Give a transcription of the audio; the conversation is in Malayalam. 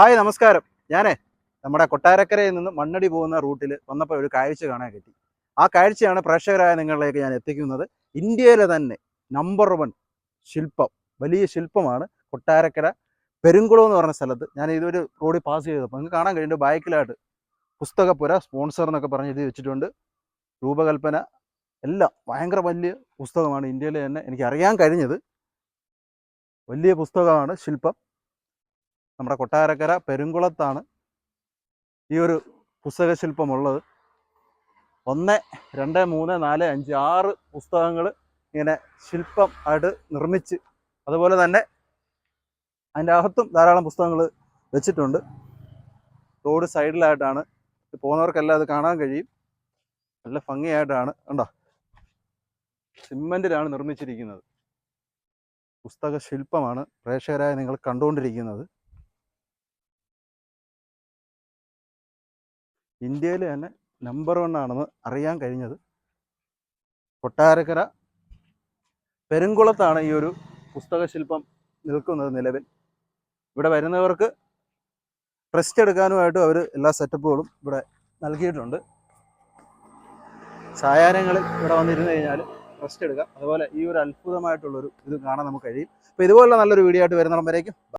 ഹായ് നമസ്കാരം. ഞാനേ നമ്മുടെ കൊട്ടാരക്കരയിൽ നിന്ന് മണ്ണടി പോകുന്ന റൂട്ടിൽ വന്നപ്പോൾ ഒരു കാഴ്ച കാണാൻ കിട്ടി. ആ കാഴ്ചയാണ് പ്രേക്ഷകരായ നിങ്ങളിലേക്ക് ഞാൻ എത്തിക്കുന്നത്. ഇന്ത്യയിലെ തന്നെ നമ്പർ വൺ ശില്പം വലിയ ശില്പമാണ് കൊട്ടാരക്കര. പെരുങ്കുളം എന്ന് പറഞ്ഞ സ്ഥലത്ത് ഞാൻ ഇതൊരു റോഡിൽ പാസ് ചെയ്തപ്പോൾ നിങ്ങൾക്ക് കാണാൻ കഴിയുന്നുണ്ട് ബാക്കിലായിട്ട് പുസ്തകപ്പുര സ്പോൺസർ എന്നൊക്കെ പറഞ്ഞ് എഴുതി വെച്ചിട്ടുണ്ട്. രൂപകൽപ്പന എല്ലാം ഭയങ്കര വലിയ പുസ്തകമാണ് ഇന്ത്യയിലെ തന്നെ എനിക്ക് അറിയാൻ കഴിഞ്ഞത്. വലിയ പുസ്തകമാണ് ശില്പം. നമ്മുടെ കൊട്ടാരക്കര പെരുങ്കുളത്താണ് ഈ ഒരു പുസ്തകശില്പമുള്ളത്. ഒന്ന് രണ്ട് മൂന്ന് നാല് അഞ്ച് ആറ് പുസ്തകങ്ങൾ ഇങ്ങനെ ശില്പം ആയിട്ട് നിർമ്മിച്ച് അതുപോലെ തന്നെ അതിന്റെ അകത്തും ധാരാളം പുസ്തകങ്ങൾ വെച്ചിട്ടുണ്ട്. റോഡ് സൈഡിലായിട്ടാണ് പോകുന്നവർക്കെല്ലാം അത് കാണാൻ കഴിയും. നല്ല ഭംഗിയായിട്ടാണ്. ഉണ്ടോ സിമെന്റിലാണ് നിർമ്മിച്ചിരിക്കുന്നത്. പുസ്തക ശില്പമാണ് പ്രേക്ഷകരായ നിങ്ങൾ കണ്ടുകൊണ്ടിരിക്കുന്നത്. ഇന്ത്യയിൽ തന്നെ നമ്പർ വൺ ആണെന്ന് അറിയാൻ കഴിഞ്ഞത് കൊട്ടാരക്കര. പെരുങ്കുളത്താണ് ഈ ഒരു പുസ്തക ശില്പം നിൽക്കുന്നത് നിലവിൽ. ഇവിടെ വരുന്നവർക്ക് റെസ്റ്റ് എടുക്കാനുമായിട്ടും അവർ എല്ലാ സെറ്റപ്പുകളും ഇവിടെ നൽകിയിട്ടുണ്ട്. സായാഹ്നങ്ങളിൽ ഇവിടെ വന്നിരുന്നു കഴിഞ്ഞാൽ റെസ്റ്റ് എടുക്കാം. അതുപോലെ ഈ ഒരു അത്ഭുതമായിട്ടുള്ളൊരു ഇത് കാണാൻ നമുക്ക് കഴിയും. അപ്പോൾ ഇതുപോലുള്ള നല്ലൊരു വീഡിയോ ആയിട്ട് വരുന്നിടം വരേക്കും.